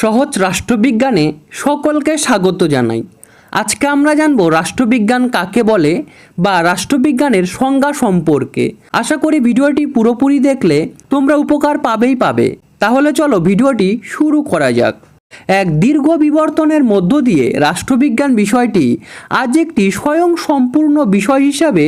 সহজ রাষ্ট্রবিজ্ঞানে সকলকে স্বাগত জানাই। আজকে আমরা জানব রাষ্ট্রবিজ্ঞান কাকে বলে বা রাষ্ট্রবিজ্ঞানের সংজ্ঞা সম্পর্কে। আশা করি ভিডিওটি পুরোপুরি দেখলে তোমরা উপকার পাবেই পাবে। তাহলে চলো ভিডিওটি শুরু করা যাক। এক দীর্ঘ বিবর্তনের মধ্য দিয়ে রাষ্ট্রবিজ্ঞান বিষয়টি আজ একটি স্বয়ং সম্পূর্ণ বিষয় হিসাবে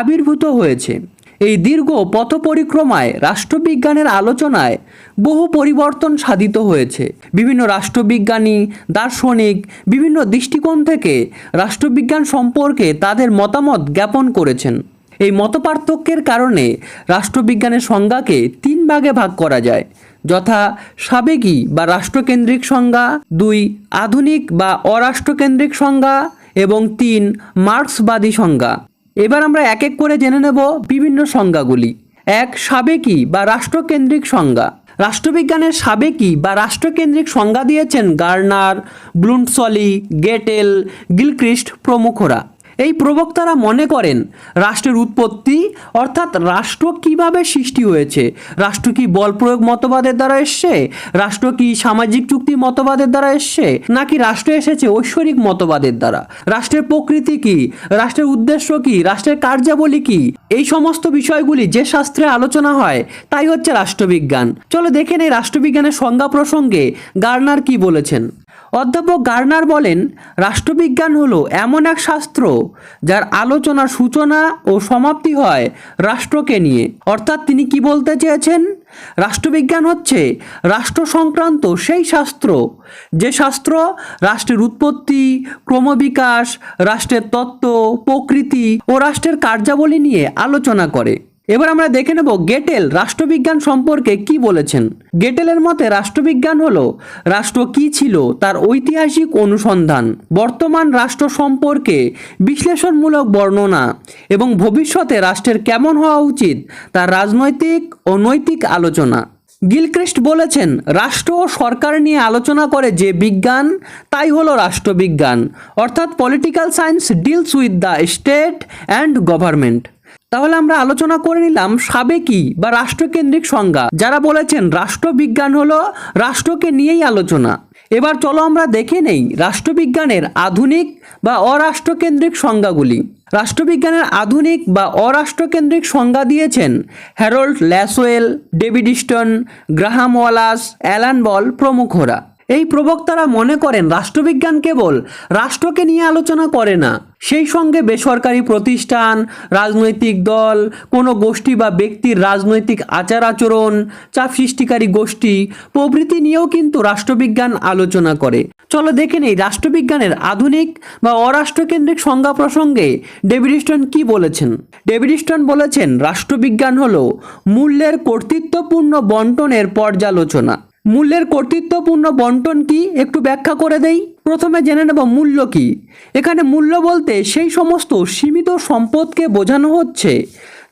আবির্ভূত হয়েছে। এই দীর্ঘ পথ পরিক্রমায় রাষ্ট্রবিজ্ঞানের আলোচনায় বহু পরিবর্তন সাধিত হয়েছে। বিভিন্ন রাষ্ট্রবিজ্ঞানী, দার্শনিক, বিভিন্ন দৃষ্টিকোণ থেকে রাষ্ট্রবিজ্ঞান সম্পর্কে তাদের মতামত জ্ঞাপন করেছেন। এই মতপার্থক্যের কারণে রাষ্ট্রবিজ্ঞানের সংজ্ঞাকে তিন ভাগে ভাগ করা যায়। যথা সাবেকি বা রাষ্ট্রকেন্দ্রিক সংজ্ঞা, দুই আধুনিক বা অরাষ্ট্রকেন্দ্রিক সংজ্ঞা, এবং তিন মার্ক্সবাদী সংজ্ঞা। এবার আমরা এক এক করে জেনে নেব বিভিন্ন সংজ্ঞাগুলি। এক, সাবেকি বা রাষ্ট্রকেন্দ্রিক সংজ্ঞা। রাষ্ট্রবিজ্ঞানের সাবেকি বা রাষ্ট্রকেন্দ্রিক সংজ্ঞা দিয়েছেন গার্নার, ব্লুন্টসলি, গেটেল, গিলক্রিস্ট প্রমুখরা। এই প্রবক্তারা মনে করেন, রাষ্ট্রের উৎপত্তি, অর্থাৎ রাষ্ট্র কীভাবে সৃষ্টি হয়েছে? রাষ্ট্র কি বল প্রয়োগ মতবাদের দ্বারা এসছে? রাষ্ট্র কি সামাজিক চুক্তি মতবাদের দ্বারা এসছে? নাকি রাষ্ট্র এসেছে ঐশ্বরিক মতবাদের দ্বারা? রাষ্ট্রের প্রকৃতি কি? রাষ্ট্রের উদ্দেশ্য কি? রাষ্ট্রের কার্যাবলী কি? এই সমস্ত বিষয়গুলি যে শাস্ত্রে আলোচনা হয়, তাই হচ্ছে রাষ্ট্রবিজ্ঞান। চলো দেখে নেই রাষ্ট্রবিজ্ঞানের সংজ্ঞা প্রসঙ্গে গার্নার কি বলেছেন। অধ্যাপক গার্নার বলেন, রাষ্ট্রবিজ্ঞান হলো এমন এক শাস্ত্র যার আলোচনার সূচনা ও সমাপ্তি হয় রাষ্ট্রকে নিয়ে। অর্থাৎ তিনি কি বলতে চেয়েছেন? রাষ্ট্রবিজ্ঞান হচ্ছে রাষ্ট্র সংক্রান্ত সেই শাস্ত্র, যে শাস্ত্র রাষ্ট্রের উৎপত্তি, ক্রমবিকাশ, রাষ্ট্রের তত্ত্ব, প্রকৃতি ও রাষ্ট্রের কার্যাবলী নিয়ে আলোচনা করে। এবার আমরা দেখে নেব গেটেল রাষ্ট্রবিজ্ঞান সম্পর্কে কি বলেছেন। গেটেলের মতে রাষ্ট্রবিজ্ঞান হল রাষ্ট্র কি ছিল তার ঐতিহাসিক অনুসন্ধান। বর্তমান রাষ্ট্র সম্পর্কে বিশ্লেষণমূলক বর্ণনা এবং ভবিষ্যতে রাষ্ট্রের কেমন হওয়া উচিত তার রাজনৈতিক ও নৈতিক আলোচনা। গিলক্রিস্ট বলেছেন, রাষ্ট্র ও সরকার নিয়ে আলোচনা করে যে বিজ্ঞান, তাই হলো রাষ্ট্রবিজ্ঞান। অর্থাৎ political science deals with the state and government. তাহলে আমরা আলোচনা করে নিলাম সাবেকি বা রাষ্ট্রকেন্দ্রিক সংজ্ঞা। যারা বলেছেন রাষ্ট্রবিজ্ঞান হলো রাষ্ট্রকে নিয়েই আলোচনা। এবার চলো আমরা দেখে নেই রাষ্ট্রবিজ্ঞানের আধুনিক বা অরাষ্ট্রকেন্দ্রিক সংজ্ঞাগুলি। রাষ্ট্রবিজ্ঞানের আধুনিক বা অরাষ্ট্রকেন্দ্রিক সংজ্ঞা দিয়েছেন Harold Lasswell, David Easton Graham Wallas, Alan Ball প্রমুখরা। এই প্রবক্তারা মনে করেন রাষ্ট্রবিজ্ঞান কেবল রাষ্ট্রকে নিয়ে আলোচনা করে না। সেই সঙ্গে বেসরকারি প্রতিষ্ঠান, রাজনৈতিক দল, কোনো গোষ্ঠী বা ব্যক্তির রাজনৈতিক আচার আচরণ, চাপ সৃষ্টিকারী গোষ্ঠী, প্রভৃতি নিয়েও কিন্তু রাষ্ট্রবিজ্ঞান আলোচনা করে। চলো দেখে নেই রাষ্ট্রবিজ্ঞানের আধুনিক বা অরাষ্ট্রকেন্দ্রিক সংজ্ঞা প্রসঙ্গে ডেভিডিস্টন কি বলেছেন। ডেভিডিস্টন বলেছেন, রাষ্ট্রবিজ্ঞান হলো মূল্যের কর্তৃত্বপূর্ণ বন্টনের পর্যালোচনা। মূল্যের কর্তৃত্বপূর্ণ বন্টন কি? একটু ব্যাখ্যা করে দেই। প্রথমে জেনে নেব মূল্য কি। এখানে মূল্য বলতে সেই সমস্ত সীমিত সম্পদকে বোঝানো হচ্ছে,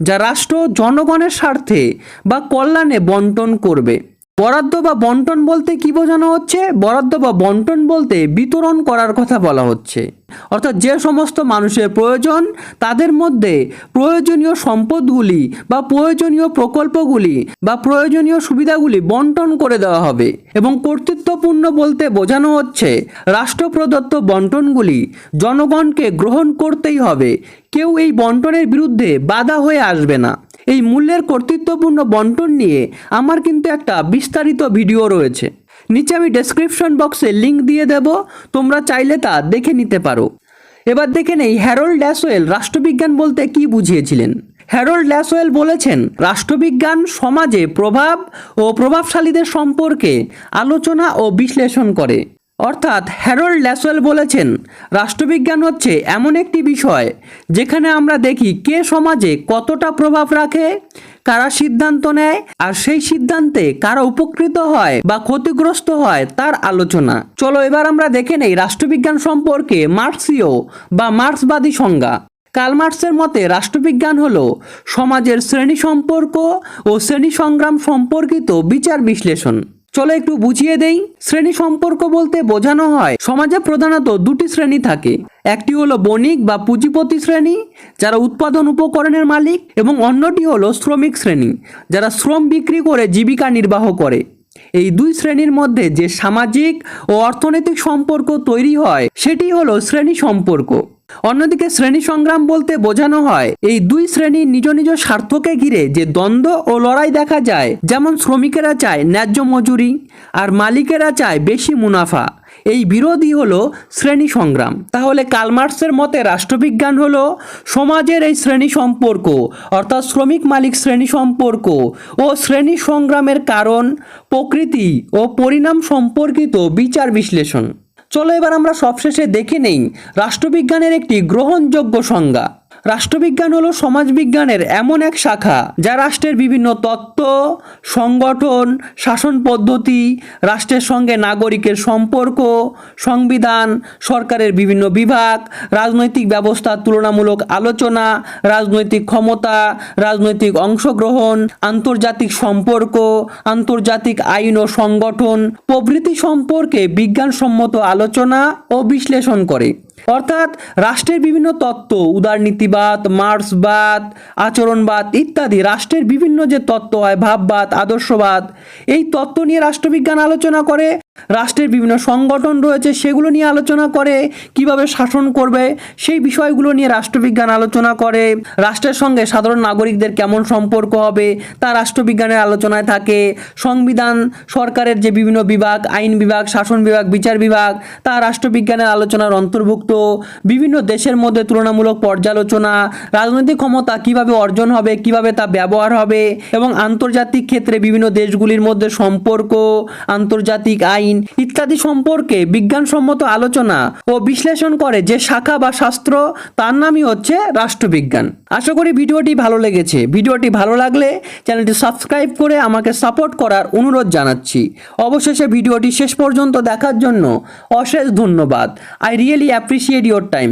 যা রাষ্ট্র জনগণের স্বার্থে বা কল্যাণে বন্টন করবে। বরাদ্দ বা বন্টন বলতে কি বোঝানো হচ্ছে? বরাদ্দ বা বন্টন বলতে বিতরণ করার কথা বলা হচ্ছে। অর্থাৎ যে সমস্ত মানুষের প্রয়োজন, তাদের মধ্যে প্রয়োজনীয় সম্পদগুলি বা প্রয়োজনীয় প্রকল্পগুলি বা প্রয়োজনীয় সুবিধাগুলি বন্টন করে দেওয়া হবে এবং কর্তৃত্বপূর্ণ বলতে বোঝানো হচ্ছে, রাষ্ট্র প্রদত্ত বন্টনগুলি জনগণকে গ্রহণ করতেই হবে। কেউ এই বন্টনের বিরুদ্ধে বাধা হয়ে আসবে না। এই মূল্যের কর্তৃত্বপূর্ণ বন্টন নিয়ে আমার কিন্তু একটা বিস্তারিত ভিডিও রয়েছে। নিচে আমি ডেসক্রিপশন বক্সে লিংক দিয়ে দেব, তোমরা চাইলে তা দেখে নিতে পারো। এবার দেখে নেই হ্যারোল্ড ড্যাসওয়েল রাষ্ট্রবিজ্ঞান বলতে কি বুঝিয়েছিলেন? হ্যারোল্ড ল্যাসওয়েল বলেছেন, রাষ্ট্রবিজ্ঞান সমাজে প্রভাব ও প্রভাবশালীদের সম্পর্কে আলোচনা ও বিশ্লেষণ করে। অর্থাৎ হ্যারোল্ড ল্যাসওয়েল বলেছেন, রাষ্ট্রবিজ্ঞান হচ্ছে এমন একটি বিষয় যেখানে আমরা দেখি কে সমাজে কতটা প্রভাব রাখে, কারা সিদ্ধান্ত নেয়, আর সেই সিদ্ধান্তে কারা উপকৃত হয় বা ক্ষতিগ্রস্ত হয় তার আলোচনা। চলো এবার আমরা দেখে নেই রাষ্ট্রবিজ্ঞান সম্পর্কে মার্ক্সীয় বা মার্ক্সবাদী সংজ্ঞা। কার্ল মার্কসের মতে রাষ্ট্রবিজ্ঞান হলো সমাজের শ্রেণি সম্পর্ক ও শ্রেণি সংগ্রাম সম্পর্কিত বিচার বিশ্লেষণ। চলো একটু বুঝিয়ে দেই। শ্রেণি সম্পর্ক বলতে বোঝানো হয়, সমাজে প্রধানত দুটি শ্রেণি থাকে। একটি হলো বণিক বা পুঁজিপতি শ্রেণি, যারা উৎপাদন উপকরণের মালিক, এবং অন্যটি হলো শ্রমিক শ্রেণি, যারা শ্রম বিক্রি করে জীবিকা নির্বাহ করে। এই দুই শ্রেণির মধ্যে যে সামাজিক ও অর্থনৈতিক সম্পর্ক তৈরি হয়, সেটি হলো শ্রেণি সম্পর্ক। অন্যদিকে শ্রেণি সংগ্রাম বলতে বোঝানো হয়, এই দুই শ্রেণির নিজ নিজ স্বার্থকে ঘিরে যে দ্বন্দ্ব ও লড়াই দেখা যায়, যেমন শ্রমিকেরা চায় ন্যায্য মজুরি আর মালিকেরা চায় বেশি মুনাফা। এই বিরোধী হলো শ্রেণি সংগ্রাম। তাহলে কালমার্কসের মতে রাষ্ট্রবিজ্ঞান হলো সমাজের এই শ্রেণি সম্পর্ক, অর্থাৎ শ্রমিক মালিক শ্রেণি সম্পর্ক ও শ্রেণি সংগ্রামের কারণ, প্রকৃতি ও পরিণাম সম্পর্কিত বিচার বিশ্লেষণ। চলো এবার আমরা সবশেষে দেখে নেই রাষ্ট্রবিজ্ঞানের একটি গ্রহণযোগ্য সংজ্ঞা। রাষ্ট্রবিজ্ঞান হলো সমাজবিজ্ঞানের এমন এক শাখা যা রাষ্ট্রের বিভিন্ন তত্ত্ব, সংগঠন, শাসন পদ্ধতি, রাষ্ট্রের সঙ্গে নাগরিকের সম্পর্ক, সংবিধান, সরকারের বিভিন্ন বিভাগ, রাজনৈতিক ব্যবস্থার তুলনামূলক আলোচনা, রাজনৈতিক ক্ষমতা, রাজনৈতিক অংশগ্রহণ, আন্তর্জাতিক সম্পর্ক, আন্তর্জাতিক আইন ও সংগঠন প্রভৃতি সম্পর্কে বিজ্ঞানসম্মত আলোচনা ও বিশ্লেষণ করে। অর্থাৎ রাষ্ট্রের বিভিন্ন তত্ত্ব, উদারনীতিবাদ, মার্ক্সবাদ, আচরণবাদ ইত্যাদি, রাষ্ট্রের বিভিন্ন যে তত্ত্ব হয়, ভাববাদ, আদর্শবাদ, এই তত্ত্ব নিয়ে রাষ্ট্রবিজ্ঞান আলোচনা করে রাষ্ট্রের বিভিন্ন সংগঠন রয়েছে, সেগুলো নিয়ে আলোচনা করে কীভাবে শাসন করবে, সেই বিষয়গুলো নিয়ে রাষ্ট্রবিজ্ঞান আলোচনা করে। রাষ্ট্রের সঙ্গে সাধারণ নাগরিকদের কেমন সম্পর্ক হবে, তা রাষ্ট্রবিজ্ঞানের আলোচনায় থাকে। সংবিধান, সরকারের যে বিভিন্ন বিভাগ, আইন বিভাগ, শাসন বিভাগ, বিচার বিভাগ, তা রাষ্ট্রবিজ্ঞানের আলোচনার অন্তর্ভুক্ত। বিভিন্ন দেশের মধ্যে তুলনামূলক পর্যালোচনা, রাজনৈতিক ক্ষমতা কীভাবে অর্জন হবে, কীভাবে তা ব্যবহার হবে, এবং আন্তর্জাতিক ক্ষেত্রে বিভিন্ন দেশগুলির মধ্যে সম্পর্ক, আন্তর্জাতিক আইন, ইত্যাদি সম্পর্কে বিজ্ঞানসম্মত আলোচনা ও বিশ্লেষণ করে যে শাখা বা শাস্ত্র, তার নামই হচ্ছে রাষ্ট্রবিজ্ঞান। আশা করি ভিডিওটি ভালো লেগেছে। ভিডিওটি ভালো লাগলে চ্যানেলটি সাবস্ক্রাইব করে আমাকে সাপোর্ট করার অনুরোধ জানাচ্ছি। অবশেষে ভিডিওটি শেষ পর্যন্ত দেখার জন্য অশেষ ধন্যবাদ। I really appreciate your time.